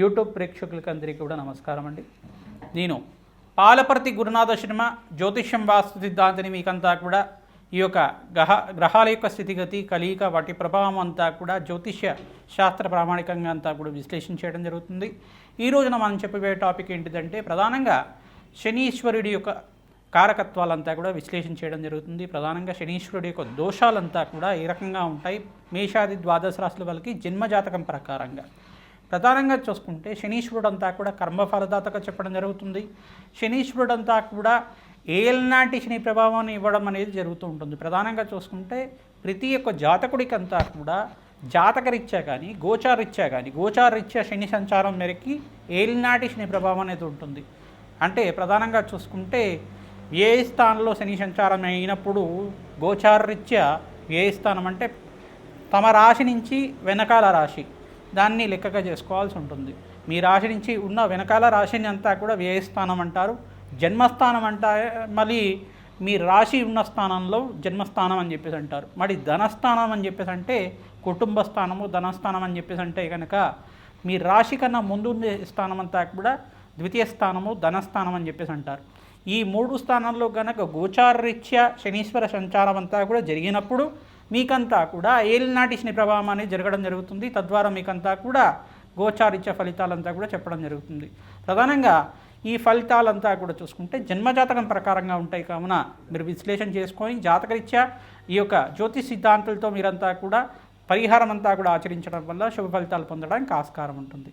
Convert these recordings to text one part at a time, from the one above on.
YouTube ప్రేక్షకులకి అందరికీ కూడా నమస్కారం అండి. నేను పాలపర్తి గురునాథ శర్మ జ్యోతిష్యం వాస్తు సిద్ధాంతిని మీకంతా కూడా ఈ యొక్క గ్రహ గ్రహాల యొక్క స్థితిగతి కలియిక వాటి ప్రభావం అంతా కూడా జ్యోతిష్య శాస్త్ర ప్రామాణికంగా అంతా కూడా విశ్లేషణ చేయడం జరుగుతుంది. ఈ రోజున మనం చెప్పబోయే టాపిక్ ఏంటిదంటే ప్రధానంగా శనీశ్వరుడి యొక్క కారకత్వాలంతా కూడా విశ్లేషణ చేయడం జరుగుతుంది. ప్రధానంగా శనీశ్వరుడి యొక్క దోషాలంతా కూడా ఏ రకంగా ఉంటాయి? మేషాది ద్వాదశ రాశుల వాళ్ళకి జన్మజాతకం ప్రకారంగా. ప్రధానంగా చూసుకుంటే శనీశ్వరుడు అంతా కూడా కర్మఫలదాతగా చెప్పడం జరుగుతుంది. శనీశ్వరుడు అంతా కూడా ఏలనాటి శని ప్రభావాన్ని ఇవ్వడం అనేది జరుగుతూ ఉంటుంది. ప్రధానంగా చూసుకుంటే ప్రతి ఒక్క జాతకుడికి అంతా కూడా జాతకరీత్యా కానీ గోచారీత్యా కానీ గోచారీత్యా శని సంచారం మేరకి ఏలినాటి శని ప్రభావం అనేది ఉంటుంది. అంటే ప్రధానంగా చూసుకుంటే ఏ స్థానంలో శని సంచారం అయినప్పుడు గోచారీత్యా ఏ స్థానం అంటే తమ రాశి నుంచి వెనకాల రాశి దాన్ని లెక్కగా చేసుకోవాల్సి ఉంటుంది. మీ రాశి నుంచి ఉన్న వెనకాల రాశిని అంతా కూడా వ్యయస్థానం అంటారు. జన్మస్థానం అంటా మళ్ళీ మీ రాశి ఉన్న స్థానంలో జన్మస్థానం అని చెప్పేసి అంటారు. మరి ధనస్థానం అని చెప్పేసి అంటే కుటుంబ స్థానము ధనస్థానం అని చెప్పేసి అంటే కనుక మీ రాశి కన్నా ముందు స్థానం అంతా కూడా ద్వితీయ స్థానము ధనస్థానం అని చెప్పేసి అంటారు. ఈ మూడు స్థానాల్లో కనుక గోచారరీత్యా శనీశ్వర సంచారం అంతా కూడా జరిగినప్పుడు మీకంతా కూడా ఏలినాటి శని ప్రభావం అనేది జరగడం జరుగుతుంది. తద్వారా మీకంతా కూడా గోచారిత్య ఫలితాలంతా కూడా చెప్పడం జరుగుతుంది. ప్రధానంగా ఈ ఫలితాలంతా కూడా చూసుకుంటే జన్మజాతకం ప్రకారంగా ఉంటాయి కావున మీరు విశ్లేషణ చేసుకొని జాతకరీత్యా ఈ యొక్క జ్యోతిష్ సిద్ధాంతాలతో మీరంతా కూడా పరిహారం అంతా కూడా ఆచరించడం వల్ల శుభ ఫలితాలు పొందడానికి ఆస్కారం ఉంటుంది.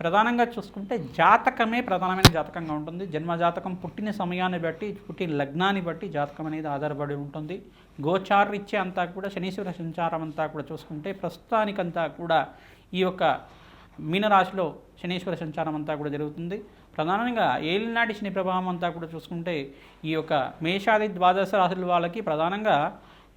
ప్రధానంగా చూసుకుంటే జాతకమే ప్రధానమైన జాతకంగా ఉంటుంది. జన్మ జాతకం పుట్టిన సమయాన్ని బట్టి పుట్టిన లగ్నాన్ని బట్టి జాతకం అనేది ఆధారపడి ఉంటుంది. గోచారిచ్చే అంతా కూడా శనీశ్వర సంచారం అంతా కూడా చూసుకుంటే ప్రస్తుతానికంతా కూడా ఈ యొక్క మీనరాశిలో శనీశ్వర సంచారం అంతా కూడా జరుగుతుంది. ప్రధానంగా ఏలినాటి శని ప్రభావం అంతా కూడా చూసుకుంటే ఈ యొక్క మేషాది ద్వాదశ రాశుల వాళ్ళకి ప్రధానంగా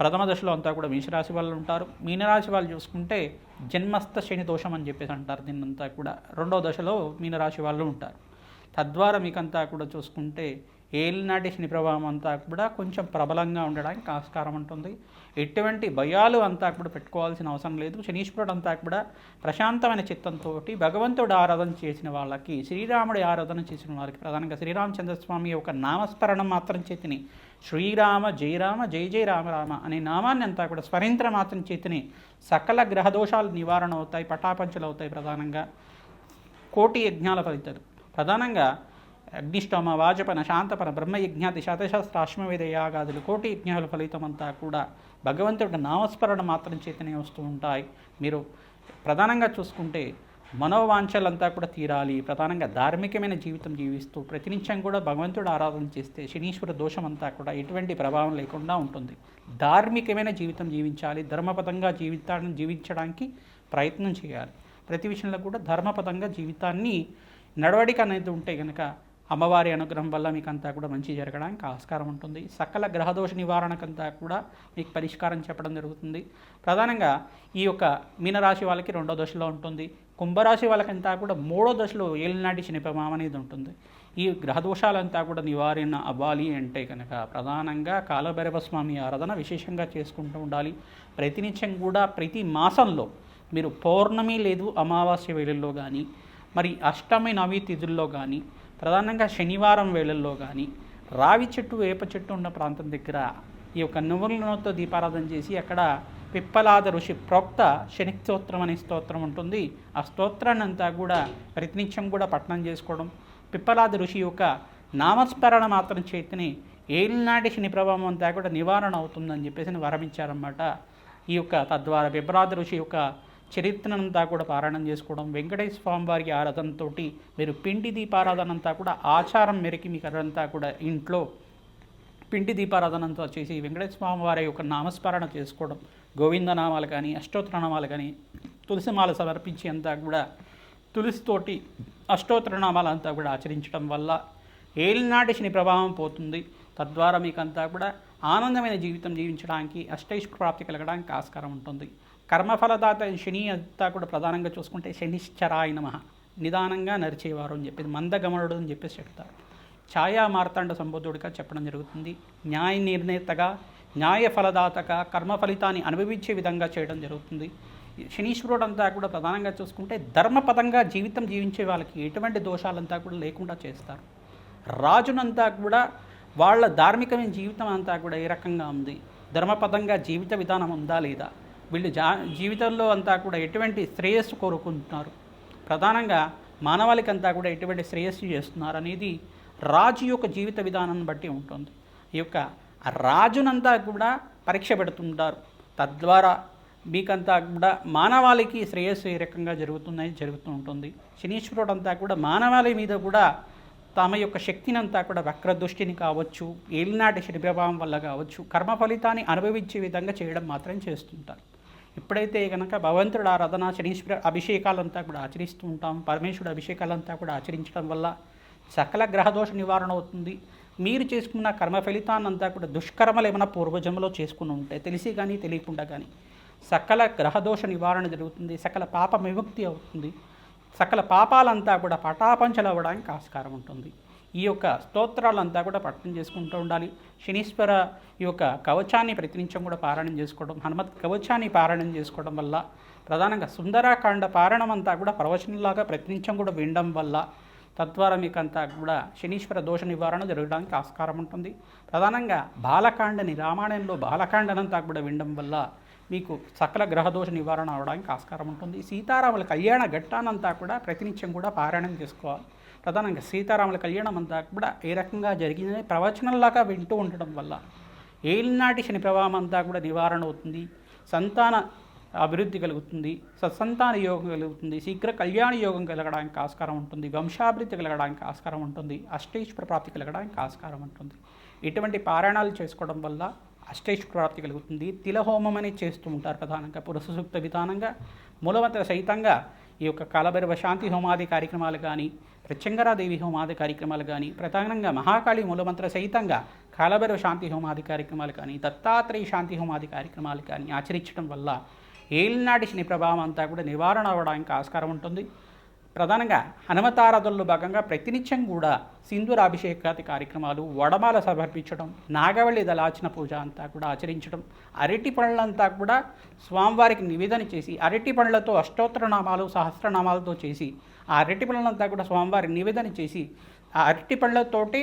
ప్రథమ దశలో అంతా కూడా మేషరాశి వాళ్ళు ఉంటారు. మీనరాశి వాళ్ళు చూసుకుంటే జన్మస్థ శని దోషం అని చెప్పేసి అంటారు. దీన్నంతా కూడా రెండో దశలో మీనరాశి వాళ్ళు ఉంటారు. తద్వారా మీకంతా కూడా చూసుకుంటే ఏలినాటి శని ప్రభావం అంతా కూడా కొంచెం ప్రబలంగా ఉండడానికి ఆస్కారం ఉంటుంది. ఎటువంటి భయాలు అంతా కూడా పెట్టుకోవాల్సిన అవసరం లేదు. శనీశ్వరుడు అంతా కూడా ప్రశాంతమైన చిత్తంతో భగవంతుడు ఆరాధన చేసిన వాళ్ళకి శ్రీరాముడి ఆరాధన చేసిన వారికి ప్రధానంగా శ్రీరామచంద్రస్వామి యొక్క నామస్మరణం మాత్రం చేతిని శ్రీరామ జయరామ జయ జయ రామ రామ అనే నామాన్ని అంతా కూడా స్వరింత్ర మాత్రం చేతిని సకల గ్రహదోషాలు నివారణ అవుతాయి పటాపంచలు అవుతాయి ప్రధానంగా. కోటి యజ్ఞాల ఫలితాలు. ప్రధానంగా అగ్నిష్టోమ వాజపన శాంతపన బ్రహ్మయజ్ఞాతి శతశాస్త్ర అశ్వవేద యాగాదులు కోటి యజ్ఞాల ఫలితం అంతా కూడా భగవంతుడి నామస్మరణ మాత్రం చేతనే వస్తూ ఉంటాయి. మీరు ప్రధానంగా చూసుకుంటే మనోవాంఛలంతా కూడా తీరాలి. ప్రధానంగా ధార్మికమైన జీవితం జీవిస్తూ ప్రతినిత్యం కూడా భగవంతుడు ఆరాధన చేస్తే శనీశ్వర దోషం అంతా కూడా ఎటువంటి ప్రభావం లేకుండా ఉంటుంది. ధార్మికమైన జీవితం జీవించాలి. ధర్మపదంగా జీవితాన్ని జీవించడానికి ప్రయత్నం చేయాలి. ప్రతి విషయంలో కూడా ధర్మపదంగా జీవితాన్ని నడవడిక అనేది ఉంటే కనుక అమ్మవారి అనుగ్రహం వల్ల మీకు అంతా కూడా మంచి జరగడానికి ఆస్కారం ఉంటుంది. సకల గ్రహదోష నివారణకంతా కూడా మీకు పరిష్కారం చెప్పడం జరుగుతుంది. ప్రధానంగా ఈ యొక్క మీనరాశి వాళ్ళకి రెండో దశలో ఉంటుంది. కుంభరాశి వాళ్ళకంతా కూడా మూడో దశలో ఏలినాటి శని అనేది ఉంటుంది. ఈ గ్రహదోషాలంతా కూడా నివారణ అవ్వాలి అంటే కనుక ప్రధానంగా కాలభైరవ స్వామి ఆరాధన విశేషంగా చేసుకుంటూ ఉండాలి. ప్రతినిత్యం కూడా ప్రతి మాసంలో మీరు పౌర్ణమి లేదు అమావాస్య వేళల్లో కానీ మరి అష్టమి నవి తిథుల్లో కానీ ప్రధానంగా శనివారం వేళల్లో కానీ రావి చెట్టు వేప చెట్టు ఉన్న ప్రాంతం దగ్గర ఈ యొక్క నువ్వుల నూనెతో దీపారాధన చేసి అక్కడ పిప్పలాద ఋషి ప్రోక్త శని స్తోత్రం అనే స్తోత్రం ఉంటుంది. ఆ స్తోత్రాన్ని అంతా కూడా ప్రతినిత్యం కూడా పఠనం చేసుకోవడం. పిప్పలాద ఋషి యొక్క నామస్మరణ మాత్రం చేతిని ఏలినాటి శని ప్రభావం అంతా కూడా నివారణ అవుతుందని చెప్పేసి వరమించారన్నమాట ఈ యొక్క తద్వారా పిప్పలాద ఋషి యొక్క చరిత్రనంతా కూడా పారాయణం చేసుకోవడం. వెంకటేశ్వర స్వామి వారికి ఆరాధనతోటి మీరు పిండి దీపారాధన అంతా కూడా ఆచారం మేరకి మీకు అదంతా కూడా ఇంట్లో పిండి దీపారాధనంతో చేసి వెంకటేశ్వర స్వామి వారి యొక్క నామస్మరణ చేసుకోవడం గోవిందనామాలు కానీ అష్టోత్తర నామాలు కానీ తులసిమాల సమర్పించి అంతా కూడా తులసితోటి అష్టోత్తర నామాలంతా కూడా ఆచరించడం వల్ల ఏలినాటి శని ప్రభావం పోతుంది. తద్వారా మీకు అంతా కూడా ఆనందమైన జీవితం జీవించడానికి అష్టైష్ ప్రాప్తి కలగడానికి ఆస్కారం ఉంటుంది. కర్మఫలదాత శని అంతా కూడా ప్రధానంగా చూసుకుంటే శనిశ్చరాయ నమ. నిదానంగా నరిచేవారు అని చెప్పేది మందగమనుడు అని చెప్పేసి చెప్తారు. ఛాయా మార్తాండ సంబోధుడిగా చెప్పడం జరుగుతుంది. న్యాయ నిర్ణేతగా న్యాయ ఫలదాతగా కర్మ ఫలితాన్ని అనుభవించే విధంగా చేయడం జరుగుతుంది. శనీశ్వరుడు అంతా కూడా ప్రధానంగా చూసుకుంటే ధర్మపదంగా జీవితం జీవించే వాళ్ళకి ఎటువంటి దోషాలంతా కూడా లేకుండా చేస్తారు. రాజునంతా కూడా వాళ్ళ ధార్మికమైన జీవితం అంతా కూడా ఏ రకంగా ఉంది? ధర్మపదంగా జీవిత విధానం ఉందా లేదా? వీళ్ళు జా జీవితంలో అంతా కూడా ఎటువంటి శ్రేయస్సు కోరుకుంటున్నారు? ప్రధానంగా మానవాళికంతా కూడా ఎటువంటి శ్రేయస్సు చేస్తున్నారు అనేది రాజు యొక్క జీవిత విధానాన్ని బట్టి ఉంటుంది. ఈ యొక్క రాజునంతా కూడా పరీక్ష పెడుతుంటారు. తద్వారా మీకంతా కూడా మానవాళికి శ్రేయస్సు ఏ రకంగా జరుగుతుందని జరుగుతూ ఉంటుంది. శనీశ్వరుడు అంతా కూడా మానవాళి మీద కూడా తమ యొక్క శక్తిని అంతా కూడా వక్రదృష్టిని కావచ్చు ఏలినాటి శని ప్రభావం వల్ల కావచ్చు కర్మ ఫలితాన్ని అనుభవించే విధంగా చేయడం మాత్రం చేస్తుంటారు. ఎప్పుడైతే కనుక భగవంతుడు ఆరాధన శనీశ్వర అభిషేకాలంతా కూడా ఆచరిస్తూ ఉంటాం పరమేశ్వరుడు అభిషేకాలంతా కూడా ఆచరించడం వల్ల సకల గ్రహదోష నివారణ అవుతుంది. మీరు చేసుకున్న కర్మ ఫలితాన్నంతా కూడా దుష్కర్మలు ఏమైనా పూర్వజంలో చేసుకుని ఉంటాయి తెలిసి కానీ తెలియకుండా కానీ సకల గ్రహదోష నివారణ జరుగుతుంది సకల పాప విముక్తి అవుతుంది సకల పాపాలంతా కూడా పటాపంచలు అవ్వడానికి ఆస్కారం ఉంటుంది. ఈ యొక్క స్తోత్రాలంతా కూడా పఠనం చేసుకుంటూ ఉండాలి. శనీశ్వర ఈ యొక్క కవచాన్ని ప్రతినిత్యం కూడా పారాయణం చేసుకోవడం హనుమత్ కవచాన్ని పారాయణం చేసుకోవడం వల్ల ప్రధానంగా సుందరాకాండ పారాయణం అంతా కూడా ప్రవచనంలాగా ప్రతినిత్యం కూడా వినడం వల్ల తద్వారా మీకు అంతా కూడా శనీశ్వర దోష నివారణ జరగడానికి ఆస్కారం ఉంటుంది. ప్రధానంగా బాలకాండని రామాయణంలో బాలకాండనంతా కూడా వినడం వల్ల మీకు సకల గ్రహదోష నివారణ అవడానికి ఆస్కారం ఉంటుంది. సీతారాముల కళ్యాణ ఘట్టానంతా కూడా ప్రతినిత్యం కూడా పారాయణం చేసుకోవాలి. ప్రధానంగా సీతారాముల కళ్యాణం అంతా కూడా ఏ రకంగా జరిగిందని ప్రవచనంలాగా వింటూ ఉండడం వల్ల ఏలినాటి శని ప్రభావం అంతా కూడా నివారణ అవుతుంది. సంతాన అభివృద్ధి కలుగుతుంది సత్సంతాన యోగం కలుగుతుంది శీఘ్ర కళ్యాణ యోగం కలగడానికి ఆస్కారం ఉంటుంది వంశాభివృద్ధి కలగడానికి ఆస్కారం ఉంటుంది అష్టైశ్వర ప్రాప్తి కలగడానికి ఆస్కారం ఉంటుంది. ఇటువంటి పారాయణాలు చేసుకోవడం వల్ల అష్టైశ్వర ప్రాప్తి కలుగుతుంది. తిలహోమం అనేది చేస్తూ ఉంటారు ప్రధానంగా పురుషసూక్త విధానంగా మూలవంత సహితంగా ఈ యొక్క కాలభైరవ శాంతి హోమాది కార్యక్రమాలు కానీ ప్రత్యంగరాదేవి హోమాది కార్యక్రమాలు కానీ ప్రధానంగా మహాకాళి మూలమంత్ర సహితంగా కాలభైరవ శాంతి హోమాది కార్యక్రమాలు కానీ దత్తాత్రేయ శాంతి హోమాది కార్యక్రమాలు కానీ ఆచరించడం వల్ల ఏలినాటి శని ప్రభావం అంతా కూడా నివారణ అవ్వడానికి ఆస్కారం ఉంటుంది. ప్రధానంగా హనుమతారాధనలో భాగంగా ప్రతినిత్యం కూడా సింధూరాభిషేకాది కార్యక్రమాలు వడమాల సమర్పించడం నాగవల్లి దళాచన పూజ అంతా కూడా ఆచరించడం అరటి పండ్లంతా కూడా స్వామివారికి నివేదన చేసి అరటి పండ్లతో అష్టోత్తరనామాలు సహస్రనామాలతో చేసి ఆ అరటి పనులంతా కూడా స్వామివారికి నివేదన చేసి ఆ అరటి పళ్ళతోటి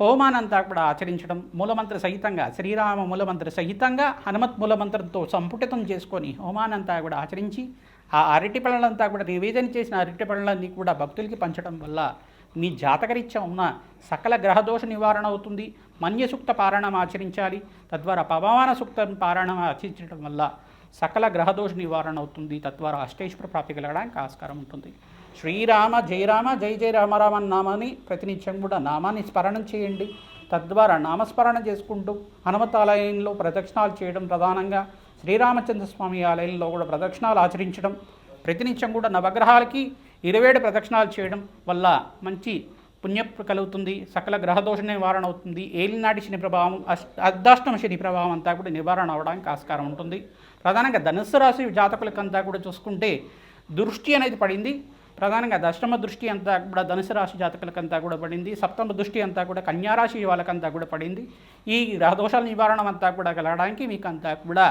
హోమానంతా కూడా ఆచరించడం మూలమంత్ర సహితంగా శ్రీరామ మూలమంత్ర సహితంగా హనుమత్ మూలమంత్రంతో సంపుటితం చేసుకొని హోమానంతా కూడా ఆచరించి ఆ అరటి పళ్ళంతా కూడా నివేదన చేసిన అరటి పళ్ళన్నీ కూడా భక్తులకి పంచడం వల్ల మీ జాతకరీత్యా ఉన్న సకల గ్రహదోష నివారణ అవుతుంది. మన్యసూక్త పారాయణం ఆచరించాలి. తద్వారా పవమాన సూక్త పారాయణం ఆచరించడం వల్ల సకల గ్రహదోష నివారణ అవుతుంది. తద్వారా అష్టేశ్వర ప్రాప్తి కలగడానికి ఆస్కారం ఉంటుంది. శ్రీరామ జయరామ జై జయ రామరామ నామాన్ని ప్రతినిత్యం కూడా నామాన్ని స్మరణం చేయండి. తద్వారా నామస్మరణ చేసుకుంటూ హనుమతాలయంలో ప్రదక్షిణాలు చేయడం ప్రధానంగా శ్రీరామచంద్ర స్వామి ఆలయంలో కూడా ప్రదక్షిణాలు ఆచరించడం ప్రతినిత్యం కూడా నవగ్రహాలకి ఇరవేడు ప్రదక్షిణాలు చేయడం వల్ల మంచి పుణ్య కలుగుతుంది సకల గ్రహదోష నివారణ అవుతుంది. ఏలినాటి శని ప్రభావం అష్ అర్ధాష్టమ శని ప్రభావం అంతా కూడా నివారణ అవడానికి ఆస్కారం ఉంటుంది. ప్రధానంగా ధనుస్సు రాశి జాతకులకంతా కూడా చూసుకుంటే దృష్టి అనేది పడింది. ప్రధానంగా దశమ దృష్టి అంతా కూడా ధనుసు రాశి జాతకులకంతా కూడా పడింది. సప్తమ దృష్టి అంతా కూడా కన్యారాశి వాళ్ళకంతా కూడా పడింది. ఈ గ్రహదోషాల నివారణ అంతా కూడా కలగడానికి మీకు అంతా కూడా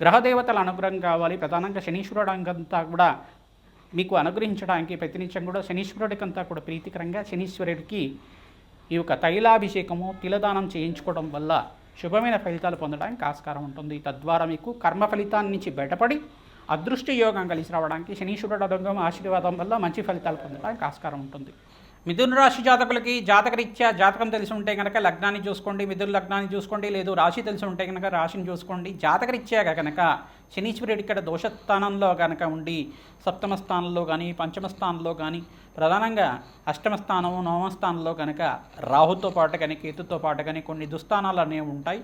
గ్రహదేవతల అనుగ్రహం కావాలి. ప్రధానంగా శనీశ్వరుడు అంతా కూడా మీకు అనుగ్రహించడానికి ప్రతినిత్యం కూడా శనీశ్వరుడికంతా కూడా ప్రీతికరంగా శనీశ్వరుడికి ఈ యొక్క తైలాభిషేకము తిలదానం చేయించుకోవడం వల్ల శుభమైన ఫలితాలు పొందడానికి ఆస్కారం ఉంటుంది. తద్వారా మీకు కర్మ ఫలితాన్ని నుంచి బయటపడి అదృష్ట యోగం కలిసి రావడానికి శనీశ్వరుడు అనుగ్రహం ఆశీర్వాదం వల్ల మంచి ఫలితాలు పొందడానికి ఆస్కారం ఉంటుంది. మిథున రాశి జాతకులకి జాతకరీత్యా జాతకం తెలిసి ఉంటే కనుక లగ్నాన్ని చూసుకోండి మిథున లగ్నాన్ని చూసుకోండి లేదు రాశి తెలిసి ఉంటే కనుక రాశిని చూసుకోండి. జాతకరీత్యా కనుక శనీశ్వరుడు ఇక్కడ దోషస్థానంలో కనుక ఉండి సప్తమ స్థానంలో కానీ పంచమ స్థానంలో కానీ ప్రధానంగా అష్టమ స్థానము నవమ స్థానంలో కనుక రాహుతో పాటు కానీ కేతుతో పాటు కానీ కొన్ని దుస్థానాలు అనేవి ఉంటాయి.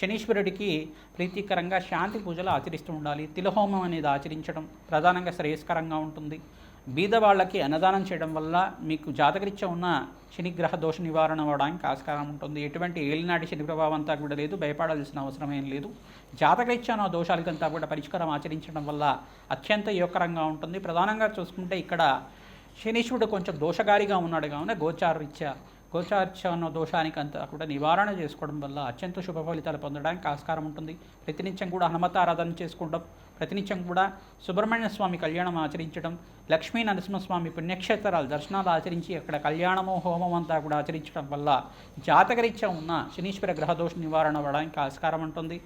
శనీశ్వరుడికి ప్రీతికరంగా శాంతి పూజలు ఆచరిస్తూ ఉండాలి. తిలహోమం అనేది ఆచరించడం ప్రధానంగా శ్రేయస్కరంగా ఉంటుంది. బీద వాళ్ళకి అన్నదానం చేయడం వల్ల మీకు జాతకరీత్యా ఉన్న శనిగ్రహ దోష నివారణ అవ్వడానికి ఆస్కారం ఉంటుంది. ఎటువంటి ఏలినాటి శని ప్రభావం అంతా కూడా లేదు. భయపడాల్సిన అవసరం ఏం లేదు. జాతకరీత్యా దోషాలకంతా కూడా పరిష్కారం ఆచరించడం వల్ల అత్యంత యోగకరంగా ఉంటుంది. ప్రధానంగా చూసుకుంటే ఇక్కడ శనీశ్వరుడు కొంచెం దోషగారిగా ఉన్నాడు. కావున గోచారరీత్యా గోచార్చ అన్న దోషానికి అంతా కూడా నివారణ చేసుకోవడం వల్ల అత్యంత శుభ ఫలితాలు పొందడానికి ఆస్కారం ఉంటుంది. ప్రతినిత్యం కూడా హనుమత ఆరాధన చేసుకోవడం ప్రతినిత్యం కూడా సుబ్రహ్మణ్య స్వామి కళ్యాణం ఆచరించడం లక్ష్మీ నరసింహస్వామి పుణ్యక్షేత్రాలు దర్శనాలు ఆచరించి అక్కడ కళ్యాణము హోమం అంతా కూడా ఆచరించడం వల్ల జాతకరీత్యా ఉన్న శనీశ్వర గ్రహదోష నివారణ అవ్వడానికి ఆస్కారం ఉంటుంది.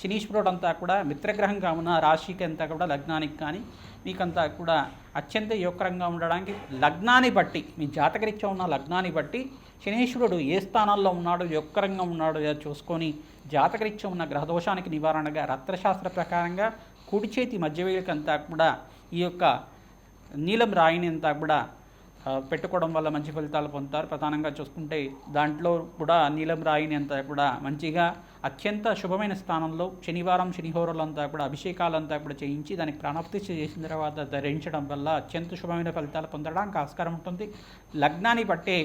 శనీశ్వరుడు అంతా కూడా మిత్రగ్రహంగా ఉన్న రాశికి అంతా కూడా లగ్నానికి కానీ మీకంతా కూడా అత్యంత యోగకరంగా ఉండడానికి లగ్నాన్ని బట్టి మీ జాతకరీత్యా ఉన్న లగ్నాన్ని బట్టి శనీశ్వరుడు ఏ స్థానాల్లో ఉన్నాడు యొక్కరంగా ఉన్నాడు చూసుకొని జాతకరీత్యం ఉన్న గ్రహదోషానికి నివారణగా రత్నశాస్త్ర ప్రకారంగా కుడి చేతి మధ్యవేలికంతా కూడా ఈ యొక్క నీలం రాయిని అంతా కూడా పెట్టుకోవడం వల్ల మంచి ఫలితాలు పొందుతారు. ప్రధానంగా చూసుకుంటే దాంట్లో కూడా నీలం రాయిని అంతా కూడా మంచిగా అత్యంత శుభమైన స్థానంలో శనివారం శనిహోరలంతా కూడా అభిషేకాలంతా కూడా చేయించి దానికి ప్రాణప్రతిష్ఠ చేసిన తర్వాత ధరించడం వల్ల అత్యంత శుభమైన ఫలితాలు పొందడానికి ఆస్కారం ఉంటుంది. లగ్నాన్ని బట్టే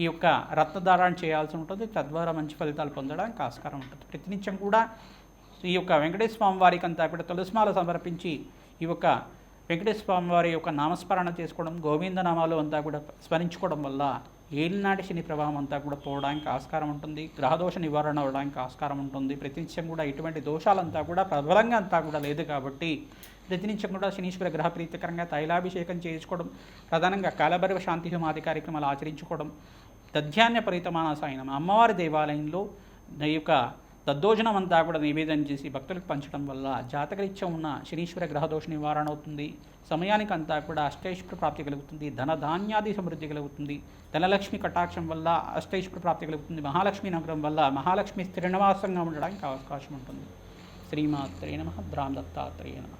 ఈ యొక్క రత్నధారణ చేయాల్సి ఉంటుంది. తద్వారా మంచి ఫలితాలు పొందడానికి ఆస్కారం ఉంటుంది. ప్రతినిత్యం కూడా ఈ యొక్క వెంకటేశ్వర స్వామి వారికి అంతా కూడా తులసిమాల సమర్పించి ఈ యొక్క వెంకటేశ్వర స్వామి వారి యొక్క నామస్మరణ చేసుకోవడం గోవింద నామాలు అంతా కూడా స్మరించుకోవడం వల్ల ఏలినాటి శని ప్రభావం అంతా కూడా పోవడానికి ఆస్కారం ఉంటుంది. గ్రహదోష నివారణ అవ్వడానికి ఆస్కారం ఉంటుంది. ప్రతినిత్యం కూడా ఇటువంటి దోషాలంతా కూడా ప్రబలంగా అంతా కూడా లేదు కాబట్టి ప్రతినిత్యం కూడా శనీశ్వర గ్రహ ప్రీతికరంగా తైలాభిషేకం చేయించుకోవడం ప్రధానంగా కాలభైరవ శాంతి హోమాది కార్యక్రమాలు ఆచరించుకోవడం దధ్యాన్య పరితమానాసాయనం అమ్మవారి దేవాలయంలో ఈ యొక్క దద్దోజనం అంతా కూడా నివేదన చేసి భక్తులకు పంచడం వల్ల జాతకరీత్యం ఉన్న శనీశ్వర గ్రహదోష నివారణ అవుతుంది. సమయానికి అంతా కూడా అష్టైశ్వర ప్రాప్తి కలుగుతుంది. ధన ధాన్యాది సమృద్ధి కలుగుతుంది. ధనలక్ష్మి కటాక్షం వల్ల అష్టైశ్వర ప్రాప్తి కలుగుతుంది. మహాలక్ష్మి నగరం వల్ల మహాలక్ష్మి స్థిరనివాసంగా ఉండడానికి అవకాశం ఉంటుంది. శ్రీమాత్రే నమ. బ్రాహ్మ దత్తాత్రేయ నమ.